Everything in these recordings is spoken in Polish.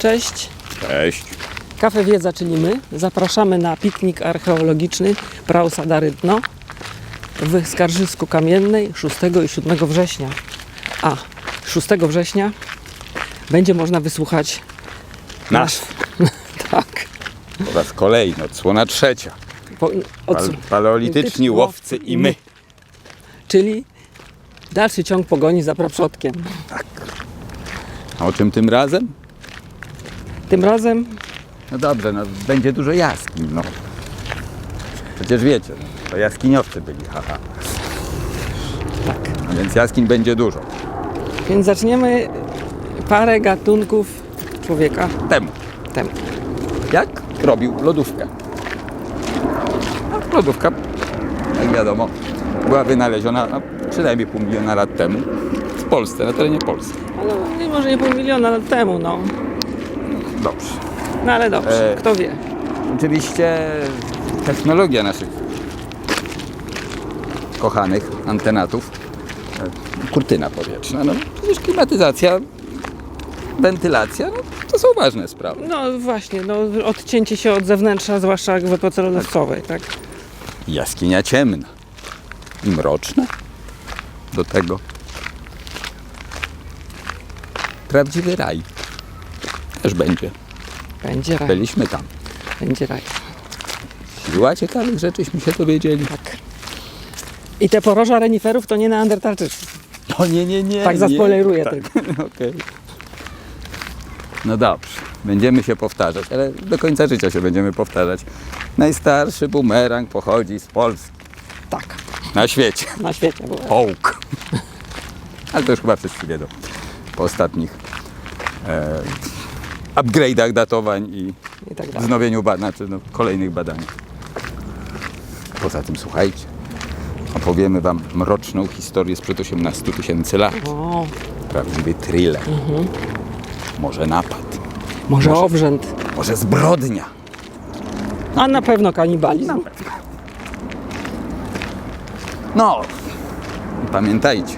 Cześć. Cześć. Kafe Wiedza, czyli my. Zapraszamy na piknik archeologiczny Prausada Rydno w Skarżysku Kamiennej 6 i 7 września. A 6 września będzie można wysłuchać Nas. tak, Po raz kolejny, odsłona trzecia. po, Pal, paleolityczni łowcy i my. czyli dalszy ciąg pogoni za praprzodkiem. A o czym tym razem? Tym razem No dobrze, no będzie dużo jaskiń, no. Przecież wiecie, no, to jaskiniowcy byli, haha. tak. A więc jaskiń będzie dużo. Więc zaczniemy parę gatunków człowieka Temu. temu. Jak robił lodówkę. A lodówka, jak wiadomo, była wynaleziona no, przynajmniej pół miliona lat temu w Polsce, na terenie Polski. Nie- może nie pół miliona lat temu, no. Dobrze. No ale dobrze, E, kto wie. Oczywiście technologia naszych kochanych antenatów, e, kurtyna powietrzna, no przecież klimatyzacja, wentylacja, no, to są ważne sprawy. No właśnie, no odcięcie się od zewnętrza, zwłaszcza w epoce lodowcowej, tak? Jaskinia ciemna i mroczna do tego. Prawdziwy raj też będzie. Będzie raj, Byliśmy tam. będzie raj. Siła ciekawych rzeczyśmy się dowiedzieli. Tak. I te poroża reniferów to nie neandertalczycy. O nie, nie, nie. Tak zaspoileruję Tak, tylko. Okej. No dobrze, będziemy się powtarzać, ale do końca życia się będziemy powtarzać. Najstarszy bumerang pochodzi z Polski. Tak, Na świecie. na świecie. Bo... Ołk. Ale to już chyba wszyscy wiedzą. Po ostatnich e, upgrade'ach datowań i I tak dalej. wznowieniu badań, znaczy no, kolejnych badaniach. Poza tym słuchajcie, opowiemy Wam mroczną historię sprzed 18 tysięcy lat. O, Prawdziwy thriller. Może napad, może, Może. obrzęd. może zbrodnia. A na pewno kanibalizm. No, pamiętajcie,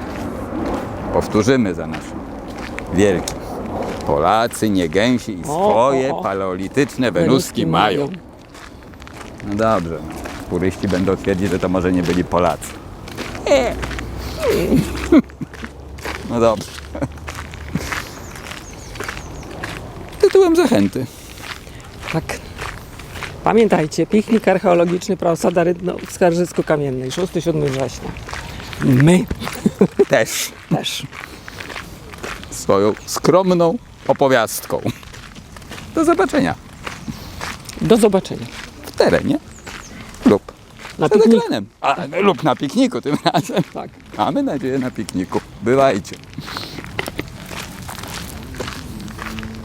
powtórzymy za naszym wielkim. Polacy nie gęsi i swoje paleolityczne wenuski mają. No dobrze, puryści będą twierdzić, że to może nie byli Polacy. No dobrze. Tytułem zachęty. Tak. Pamiętajcie, piknik archeologiczny Praosada Rydno w Skarżysku Kamiennej, 6-7 września. My Też też. swoją skromną opowiastką. Do zobaczenia Do zobaczenia. w terenie lub Na pikniku. ekranem. A, lub na pikniku tym razem. Tak. Mamy nadzieję na pikniku. Bywajcie.